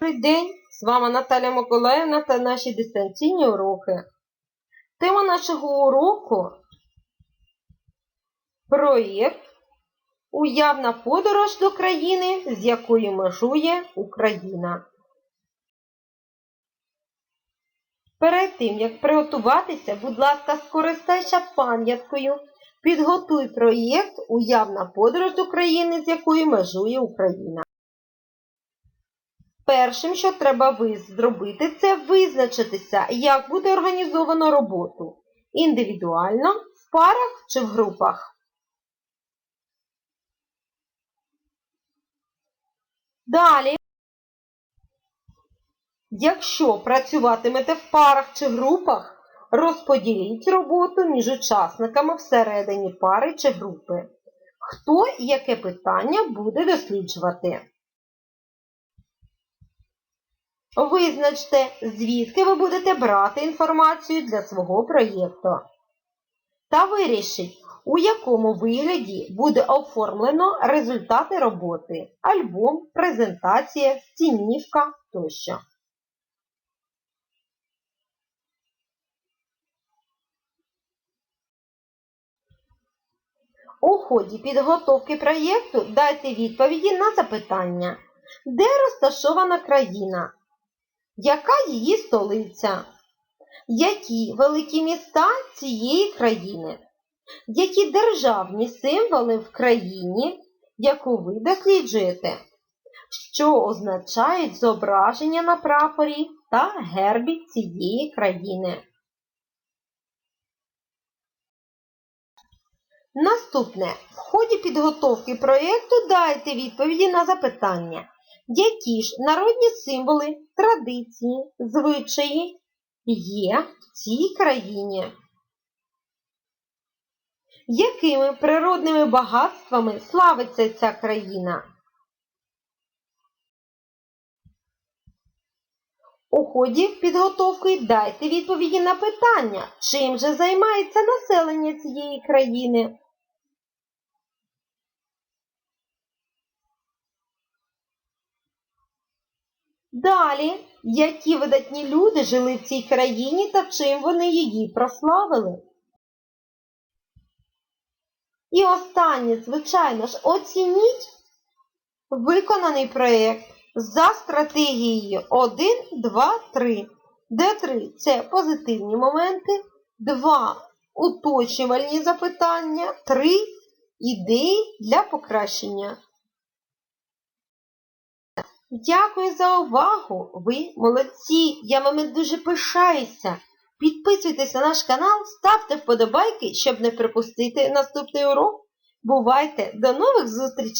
Добрий день! З вами Наталя Миколаївна та наші дистанційні уроки. Тема нашого уроку проєкт Уявна подорож до країни, з якою межує Україна. Перед тим, як приготуватися, будь ласка, скористайся пам'яткою. Підготуй проєкт Уявна подорож до країни, з якою межує Україна. Першим, що треба зробити, це визначитися, як буде організовано роботу. Індивідуально, в парах чи в групах. Далі, якщо працюватимете в парах чи групах, розподіліть роботу між учасниками всередині пари чи групи. Хто яке питання буде досліджувати? Визначте, звідки ви будете брати інформацію для свого проєкту. Та вирішіть, у якому вигляді буде оформлено результати роботи, альбом, презентація, стінівка тощо. У ході підготовки проєкту дайте відповіді на запитання. Де розташована країна? Яка її столиця? Які великі міста цієї країни? Які державні символи в країні, яку ви досліджуєте? Що означають зображення на прапорі та гербі цієї країни? Наступне. В ході підготовки проєкту дайте відповіді на запитання. Які ж народні символи, традиції, звичаї є в цій країні? Якими природними багатствами славиться ця країна? У ході підготовки дайте відповіді на питання, чим же займається населення цієї країни? Далі, які видатні люди жили в цій країні та чим вони її прославили? І останнє, звичайно ж, оцініть виконаний проєкт за стратегією 1, 2, 3, де 3 це позитивні моменти, 2 уточнювальні запитання, 3 ідеї для покращення. Дякую за увагу! Ви молодці! Я вами дуже пишаюся! Підписуйтесь на наш канал, ставте вподобайки, щоб не пропустити наступний урок. Бувайте! До нових зустрічей!